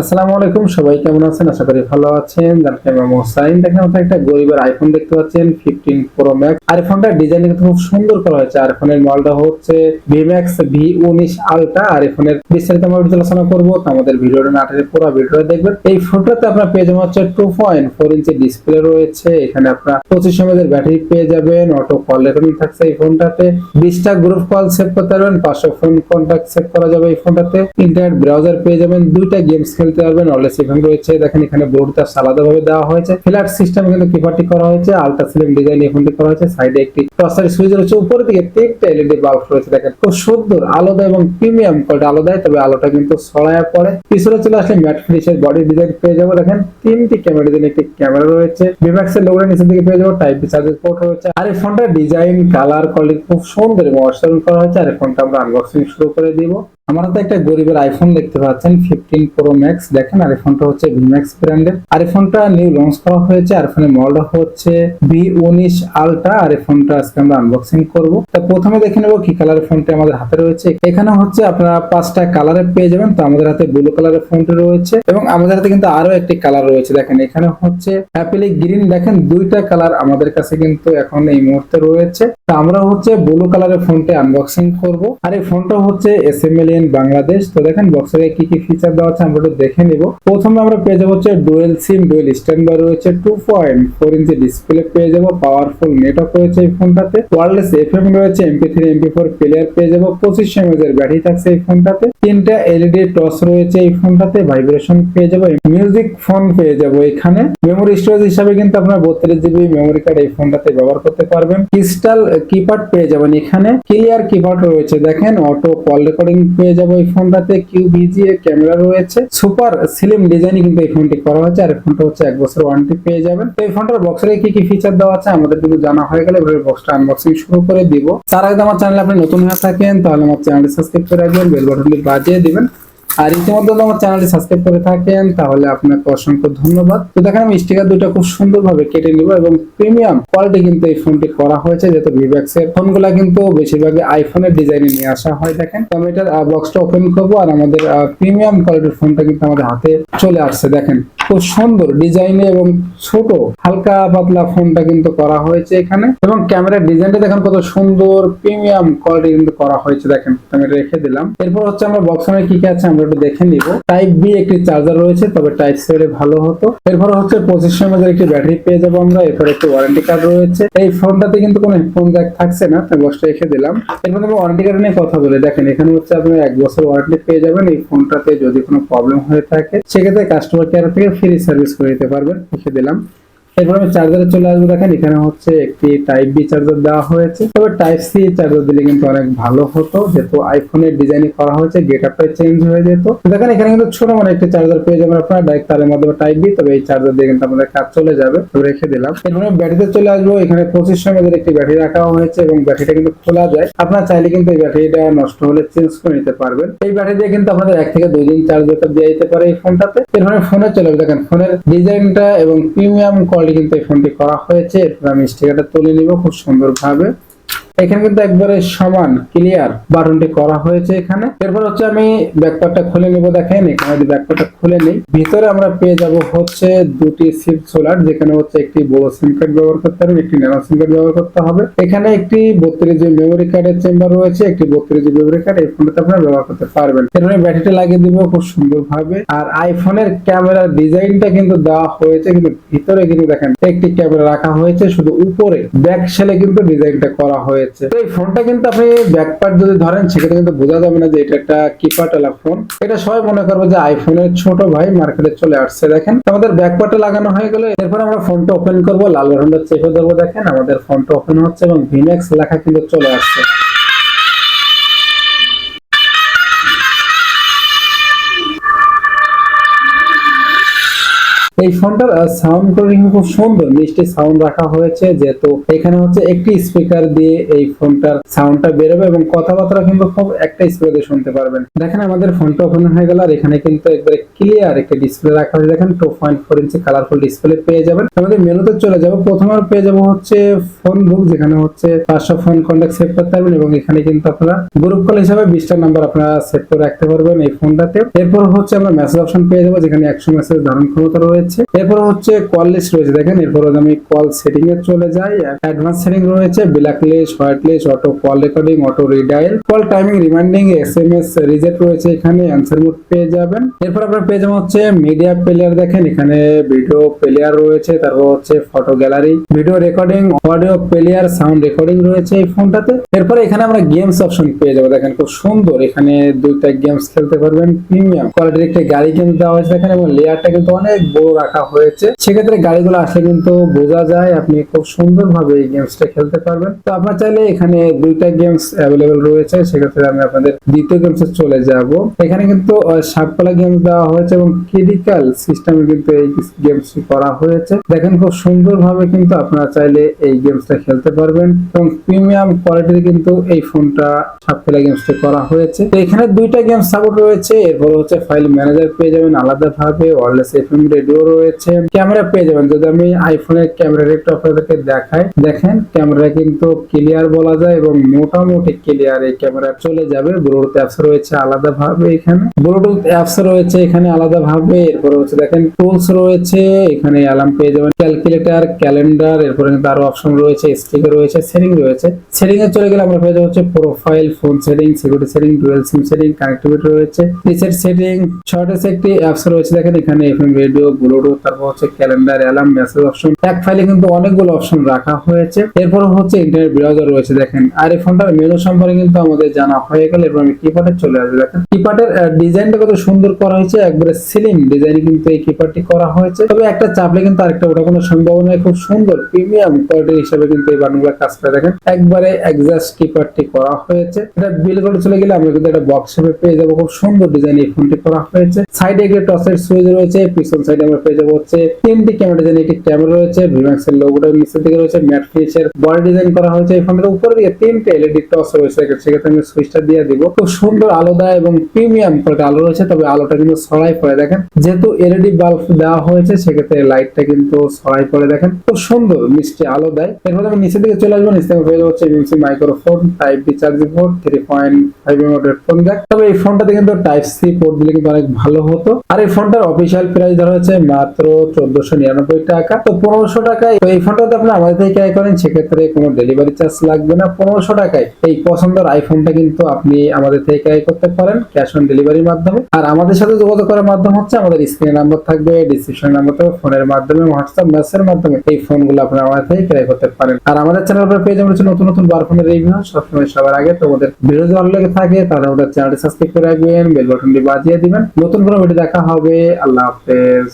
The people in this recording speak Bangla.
আসসালামু আলাইকুম, সবাই কেমন আছেন? আশা করি ভালো আছেন। জানতে আমি মোসাইন দেখেন আপনারা একটা গরিবের আইফোন দেখতে পাচ্ছেন ফিফটিন প্রো ম্যাক্স আইফোনটার ডিজাইন কিন্তু খুব সুন্দর করা হয়েছে। আইফোনের মডেলটা হচ্ছে ভি ম্যাক্স ভি উনিশ আলট্রা আর আইফোনের বিস্তারিত আমরা আলোচনা করব। তো আমাদের ভিডিওটা না আটকে পুরো ভিডিওটা দেখবেন। এই ফোনটাতে আপনার পেয়ে যাবেন হচ্ছে two point four inch display রয়েছে। এখানে আপনার পঁচিশ এমএর ব্যাটারি পেয়ে যাবেন। অটো কল রেকর্ডিং থাকছে এই ফোনটাতে বিশটা গ্রুপ কল সেভ করতে পারবেন। পাঁচশো ফোন কন্ট্যাক্ট সেভ করা যাবে এই ফোনটাতে ইন্টারনেট ব্রাউজার পেয়ে যাবেন। দুইটা গেমস খেলতে পারবেন অলরেডি সেভেন রয়েছে, দেখেন এখানে বোর্ডটা আলাদাভাবে দেওয়া হয়েছে। ফ্ল্যাট সিস্টেম কিন্তু কিপারটি করা হয়েছে, আলট্রা স্লিম ডিজাইন এই ফোনটি করা হয়েছে, সাইডে একটি টসার সুইচ রয়েছে, উপরের দিকে তিনটা এলইডি বাল্ব রয়েছে, দেখেন খুব সুন্দর আলাদা এবং প্রিমিয়াম কোয়ালিটি আলাদাই তবে আলোটা কিন্তু ছড়ায় পড়ে। পিছনে চলে আসলে ম্যাট ফিনিশের বডি ডিজাইন পেয়ে যাব, দেখেন তিনটি ক্যামেরা ডিজাইন একটি ক্যামেরা রয়েছে বিম্যাক্সের লোগোটা নিচের দিকে পেয়ে যাব টাইপ বি চার্জের পোর্ট রয়েছে, আর এই ফোনটার ডিজাইন কালার কোয়ালিটি খুব সুন্দর এবং অসাধারণ করা হয়েছে, আর এই ফোনটা আমরা আনবক্সিং শুরু করে দিব। আমার হাতে একটা গরিবের আইফোন দেখতে পাচ্ছেন ফিফটিন প্রো ম্যাক্স দেখেন আর ফোনটা হচ্ছে ভিম্যাক্স ব্র্যান্ডের আর ফোনটা নিউ লঞ্চ করা হয়েছে আর ফোনের মডেলটা হচ্ছে ভি উনিশ আলট্রা আর ফোনটা আজকে আমরা আনবক্সিং করব। তা প্রথমে দেখে নেব কি কালারের ফোনটি আমাদের হাতে রয়েছে। এখানে হচ্ছে আপনারা পাঁচটা কালারে পেয়ে যাবেন। তো আমাদের হাতে ব্লু কালারের ফোনটি রয়েছে এবং আমাদের হাতে কিন্তু আরও একটি কালার রয়েছে। দেখেন, এখানে হচ্ছে অ্যাপেলি গ্রিন দেখেন, দুইটা কালার আমাদের কাছে কিন্তু এখন এই মুহূর্তে রয়েছে। তা আমরা হচ্ছে ব্লু কালারের ফোনটি আনবক্সিং করব। আর এই ফোনটা হচ্ছে এস এম এল বাংলাদেশ তো দেখেন বক্সের কি কি ফিচার দেওয়া আছে, আমরা একটু দেখে নিব। প্রথমে আমরা পেয়ে যাব হচ্ছে dual SIM dual standby রয়েছে two point four inch display পেয়ে যাব পাওয়ারফুল নেটওয়ার্ক রয়েছে এই ফোনটাতে ওয়ারলেস এফ এম রয়েছে MP three MP four player পেয়ে যাব, পঁচিশ এর ব্যাটারি থাকছে এই ফোনটাতে তিনটা এলইডি টস রয়েছে এই ফোনটাতে ভাইব্রেশন পেয়ে যাব মিউজিক ফোন পেয়ে যাব এখানে। মেমোরি স্টোরেজ হিসাবে কিন্তু আপনার বত্রিশ জিবি মেমোরি কার্ড এই ফোনটাতে ব্যবহার করতে পারবেন। ক্রিস্টাল কিপ্যাড পেয়ে যাবেন এখানে। ক্লিয়ার কিপ্যাড রয়েছে, দেখেন অটো কল রেকর্ডিং পেয়ে যাব এই ফোনটাতে। কিউ ভিজি এর ক্যামেরা রয়েছে। সুপার স্লিম ডিজাইনে কিন্তু এই ফোনটি করা হয়েছে। আর ফোনটা হচ্ছে এক বছর ওয়ারেন্টি পেয়ে যাবেন। তো এই ফোনটার বক্সে কি কি ফিচার দেওয়া আছে আমাদের কিন্তু জানা হয়ে গেলে। এবারে বক্সটা আনবক্সিং শুরু করে দিব। তার আগে আমার চ্যানেলে আপনি নতুন হয়ে থাকেন, তাহলে আমার চ্যানেলটি সাবস্ক্রাইব করে রাখবেন বেল বাটনটি বাজিয়ে দিবেন। আর ইতিমধ্যে যদি আমার চ্যানেলটি সাবস্ক্রাইব করে থাকেন, তাহলে আপনাকে অসংখ্য ধন্যবাদ। তো দেখেন, আমি স্টিকার দুটো খুব সুন্দরভাবে কেটে নিব এবং প্রিমিয়াম কোয়ালিটি কিন্তু এই ফোনটি করা হয়েছে, যেহেতু ভিভ্যাক্স এর। ফোনগুলো কিন্তু বেশিরভাগই আইফোনের ডিজাইনে নিয়ে আসা হয়, দেখেন। তো আমি এটার বক্সটা ওপেন করব আর আমাদের প্রিমিয়াম কোয়ালিটির ফোনটা কিন্তু আমাদের হাতে চলে আসছে, দেখেন। খুব সুন্দর ডিজাইনে এবং ছোট, হালকা পাতলা ফোনটা কিন্তু করা হয়েছে এখানে। এবং ক্যামেরার ডিজাইনটা দেখেন, কত সুন্দর প্রিমিয়াম কোয়ালিটি কিন্তু করা হয়েছে, দেখেন। আমি রেখে দিলাম। এরপর হচ্ছে আমরা বক্সে কি কি আছে, আমরা একটু দেখে নিব। টাইপ বি একটি চার্জার রয়েছে, তবে টাইপ সি হলে ভালো হতো। এরপর হচ্ছে পঁচিশ এমএর একটি ব্যাটারি পেয়ে যাব আমরা, এরপর একটি ওয়ারেন্টি কার্ড রয়েছে। এই ফোনটাতে কিন্তু কোনো হেডফোন জ্যাক থাকছে না তাই বক্সটা রেখে দিলাম। এরপর আমরা ওয়ারেন্টি কার্ড নিয়ে কথা বলে। দেখেন, এখানে হচ্ছে আপনি এক বছর ওয়ারেন্টি পেয়ে যাবেন, এই ফোনটাতে যদি কোনো প্রবলেম হয়ে থাকে, সেক্ষেত্রে কাস্টমার কেয়ার থেকে ফ্রি সার্ভিস করে দিতে পারবেন লিখে দিলাম। এরপর আমি চার্জারে চলে আসব, দেখেন এখানে হচ্ছে একটি টাইপ বি চার্জার দেওয়া হয়েছে। তবে টাইপ সি চার্জার দিলে কিন্তু অনেক ভালো হতো, যেহেতু আইফোনের ডিজাইনে করা হয়েছে গেট আপটা চেঞ্জ হয়ে যেত। দেখেন এখানে কিন্তু ছোট মানে একটি চার্জার পেয়ে যাবেন আপনারা ডাইরেক্ট তারের মাধ্যমে টাইপ বি তবে এই চার্জার দিয়ে কিন্তু আমাদের কাজ চলে যাবে রেখে দিলাম। এরপর আমি ব্যাটারিতে চলে আসব, এখানে পঁচিশ এমএর একটি ব্যাটারি রাখা হয়েছে এবং ব্যাটারিটা কিন্তু খোলা যায়। আপনারা চাইলে কিন্তু এই ব্যাটারিটা নষ্ট হলে চেঞ্জ করে নিতে পারবেন। এই ব্যাটারি দিয়ে কিন্তু আপনাদের এক থেকে দুই দিন চার্জ ব্যাকআপ দিয়ে যেতে পারে এই ফোনটাতে এরপরে ফোনে চলে দেখেন ফোনের ডিজাইনটা এবং প্রিমিয়াম কোয়ালিটি কিন্তু এই ফোনটি করা হয়েছে। এরপর আমি স্টিকারটা তুলে নিব খুব সুন্দরভাবে। এখানে কিন্তু একবারে সমান ক্লিয়ার বাটনটি করা হয়েছে এখানে। এরপর হচ্ছে আমি ব্যাকপ্যাকটা খুলে নিব, দেখেন, এখানে যদি ব্যাকপ্যাকটা খুলে নিই। ভিতরে আমরা পেয়ে যাব হচ্ছে দুটি সিম সোলার যেখানে হচ্ছে একটি বড় সিম কার্ড ব্যবহার করতে হবে, একটি ন্যানো সিম কার্ড ব্যবহার করতে হবে। এখানে একটি বত্রিশ জিবি মেমোরি কার্ডের চেম্বার রয়েছে, একটি বত্রিশ জিবি মেমোরি কার্ড এই ফোনটাতে আপনারা ব্যবহার করতে পারবেন। এরপরে ব্যাটারিটা লাগিয়ে দিব খুব সুন্দর ভাবে আর আইফোনের ক্যামেরার ডিজাইনটা কিন্তু দেওয়া হয়েছে, কিন্তু ভিতরে কিন্তু দেখেন, একটি ক্যামেরা রাখা হয়েছে, শুধু উপরে ব্যাক সেলে কিন্তু ডিজাইনটা করা হয়েছে। তো এই ফোনটা কিন্তু আপনি ব্যাকপার্ট যদি ধরেন, সেক্ষেত্রে কিন্তু বোঝা যাবে না যে এটা একটা কিপাটালা ফোন এটা সবাই মনে করবে যে আইফোনের ছোট ভাই মার্কেটে চলে আসছে, দেখেন। আমাদের ব্যাকপার্টে লাগানো হয়ে গেলে। এরপর আমরা ফোনটা ওপেন করব, লাল বাটনটা চেপে ধরবো, দেখেন। আমাদের ফোনটা ওপেন হচ্ছে এবং ভিনেক্স লেখা কিন্তু চলে আসছে। এই ফোনটার সাউন্ড কোয়ালিটি খুব সুন্দর, মিষ্টি সাউন্ড রাখা হয়েছে, যেহেতু এখানে হচ্ছে একটি স্পিকার দিয়ে এই ফোনটার সাউন্ডটা বেরোবে এবং কথাবার্তা কিন্তু খুব একটা স্পিকার শুনতে পারবেন। দেখেন আমাদের ফোনটা ওপেন হয়ে গেল আর এখানে কিন্তু একবারে ক্লিয়ার একটা ডিসপ্লে রাখা হয়েছে। দেখেন two point four inch colourful display পেয়ে যাবেন। আমাদের মেনুতে চলে যাব। প্রথমে পেয়ে যাব হচ্ছে ফোন বুক যেখানে হচ্ছে পাঁচশো ফোন কন্ট্যাক্ট সেভ করতে পারবেন এবং এখানে কিন্তু আপনারা গ্রুপ কল হিসাবে বিশটা নাম্বার আপনারা সেভ করে রাখতে পারবেন এই ফোনটাতে এরপর হচ্ছে আমরা মেসেজ অপশন পেয়ে যাব, যেখানে একশো মেসেজ ধারণ ক্ষমতা রয়েছে। এরপর হচ্ছে কল লিস্ট রয়েছে। দেখেন, এরপর আমি কল সেটিং এ চলে যাই। অ্যাডভান্স সেটিং রয়েছে black list white list auto call recording auto redial call timing reminding S M S reject রয়েছে এখানে অ্যান্সার মোড পেয়ে যাবেন। এরপর আপনারা পেয়ে যাবেন হচ্ছে মিডিয়া প্লেয়ার দেখেন, এখানে ভিডিও প্লেয়ার রয়েছে, তারপর হচ্ছে photo gallery video recording audio player sound recording রয়েছে এই ফোনটাতে এরপর এখানে আমরা গেমস অপশন পেয়ে যাব। দেখেন, খুব সুন্দর। এখানে দুইটা গেমস খেলতে পারবেন প্রিমিয়াম কোয়ালিটির একটা গাড়ি গেমস দেওয়া হয়েছে। দেখেন, এবং লেয়ারটা কিন্তু অনেক বড় রাখা হয়েছে। সেক্ষেত্রে গাড়িগুলো আসলে কিন্তু বোঝা যায়, আপনি খুব সুন্দর ভাবে এই গেমসটা খেলতে পারবেন। তো আপনার চাইলে এখানে দুইটা গেমস অ্যাভেলেবেল রয়েছে, সেক্ষেত্রে আমি আপনাদের দ্বিতীয় গেমসে চলে যাব। এখানে কিন্তু সাপকলা গেমস দেওয়া হয়েছে এবং ক্রিটিক্যাল সিস্টেমে কিন্তু এই গেমস করা হয়েছে। দেখেন খুব সুন্দর ভাবে কিন্তু আপনারা চাইলে এই গেমসটা খেলতে পারবেন এবং প্রিমিয়াম কোয়ালিটির কিন্তু এই ফোনটা সাপকলা গেমসটা করা হয়েছে। তো এখানে দুইটা গেম সাপোর্ট রয়েছে, এরপর হচ্ছে ফাইল ম্যানেজার পেয়ে যাবেন আলাদা ভাবে ওয়ারলেস এফএম রেডিও রয়েছে। ক্যামেরা পেয়ে যাবেন। যদি আমি আইফোনের ক্যামেরার একটু আপনাদেরকে দেখাই, দেখেন ক্যামেরা কিন্তু ক্লিয়ার বলা যায় এবং মোটামুটি ক্লিয়ার এই ক্যামেরা চলে যাবে। ব্লুটুথ অ্যাপস রয়েছে আলাদা ভাবে এখানে। ব্লুটুথ অ্যাপস রয়েছে এখানে আলাদা ভাবে এরপর হচ্ছে দেখেন টুলস রয়েছে। এখানে অ্যালার্ম পেয়ে যাবেন। ক্যালকুলেটর ক্যালেন্ডার এরপরে কিন্তু আরও অপশন রয়েছে স্টিকার রয়েছে সেটিং রয়েছে। সেটিং এ চলে গেলে আমরা পেয়ে যাব হচ্ছে profile phone setting security setting dual SIM setting connectivity রয়েছে। রিসেট সেটিং শর্টেস একটি অ্যাপস রয়েছে, দেখেন এখানে এফএম রেডিও ব্লুটুথ তারপর হচ্ছে ক্যালেন্ডার অ্যালার্ম মেসেজ অপশন এক ফাইলে কিন্তু অনেকগুলো অপশন রাখা হয়েছে। এরপর হচ্ছে ইন্টারনেট ব্রাউজার রয়েছে, দেখেন। আর এই ফোনটার মেনু সম্পর্কে কিন্তু আমাদের জানা হয়ে গেল, এরপর আমি কিপ্যাডে চলে আসবে, দেখেন। কিপ্যাডের ডিজাইনটা কত সুন্দর করা হয়েছে, একবারে সিলিং ডিজাইনে কিন্তু এই কিপ্যাডটি করা হয়েছে। তবে একটা চাপলে কিন্তু আরেকটা ওটা কোনো সম্ভাবনা নেই। খুব সুন্দর প্রিমিয়াম কোয়ালিটির হিসাবে কিন্তু এই বাটনগুলো কাজ করে। দেখেন, একবারে এক্সাস্ট কিপ্যাডটি করা হয়েছে। এটা বিল করে চলে গেলে আমরা কিন্তু একটা বক্স হিসেবে পেয়ে যাব। খুব সুন্দর ডিজাইন এই ফোনটি করা হয়েছে। সাইডে একটি টসের সুইচ রয়েছে, পিছন সাইডে আমরা পেয়ে যাব হচ্ছে তিনটি ক্যামেরা ডিজাইন একটি ক্যামেরা রয়েছে ভিম্যাক্স এর লোগোটা নিচের দিকে রয়েছে ম্যাট ফিনিশের বডি ডিজাইন করা হয়েছে এই ফোনটার উপরে দিকে তিনটে এলইডি টস রয়েছে। সেক্ষেত্রে আমি সুইচটা দিয়ে দিব। খুব সুন্দর আলো দেয় এবং প্রিমিয়াম কোয়ালিটি আলো রয়েছে, তবে আলোটা কিন্তু ছড়াই পড়ে। দেখেন, যেহেতু এলইডি বাল্ব দেওয়া হয়েছে, সেক্ষেত্রে লাইটটা কিন্তু ছড়াই পড়ে দেখেন। খুব সুন্দর মিষ্টি আলো দেয়। এরপর আমি নিচের দিকে চলে আসব, নিচে পেয়ে যাব হচ্ছে MC microphone type B charging port three point five M headphone jack তবে এই ফোনটাতে কিন্তু টাইপ সি পোর্ট দিলে কিন্তু অনেক ভালো হতো। আর এই ফোনটার অফিসিয়াল প্রাইস ধরা হচ্ছে মাত্র চোদ্দশো নিরানব্বই টাকা। তো পনেরোশো টাকায় এই ফোনটাতে আপনি আমাদের থেকে ক্রয় করেন, সেক্ষেত্রে কোনো ডেলিভারি চার্জ লাগবে না। পনেরোশো টাকায় এই পছন্দের আইফোনটা কিন্তু আপনি আমাদের থেকে ক্রয় করতে পারেন ক্যাশ অন ডেলিভারির মাধ্যমে। আর আমাদের সাথে যোগাযোগ করার মাধ্যম হচ্ছে আমাদের স্ক্রিনে নাম্বার থাকবে ডিসক্রিপশন নাম্বার থাকবে ফোনের মাধ্যমে হোয়াটসঅ্যাপ মেসের মাধ্যমে এই ফোনগুলো আপনারা আমাদের থেকে ক্রয় করতে পারেন। আর আমাদের চ্যানেল পেয়ে যাবেন নতুন নতুন বার ফোনের রিভিউ সবসময় সবার আগে তোমাদের ভিডিও ভালো লেগে থাকে, তাহলে আমাদের চ্যানেলটি সাবস্ক্রাইব করে রাখবেন বেল বাটনটি বাজিয়ে দিবেন। নতুন কোনো ভিডিও দেখা হবে, আল্লাহ হাফেজ।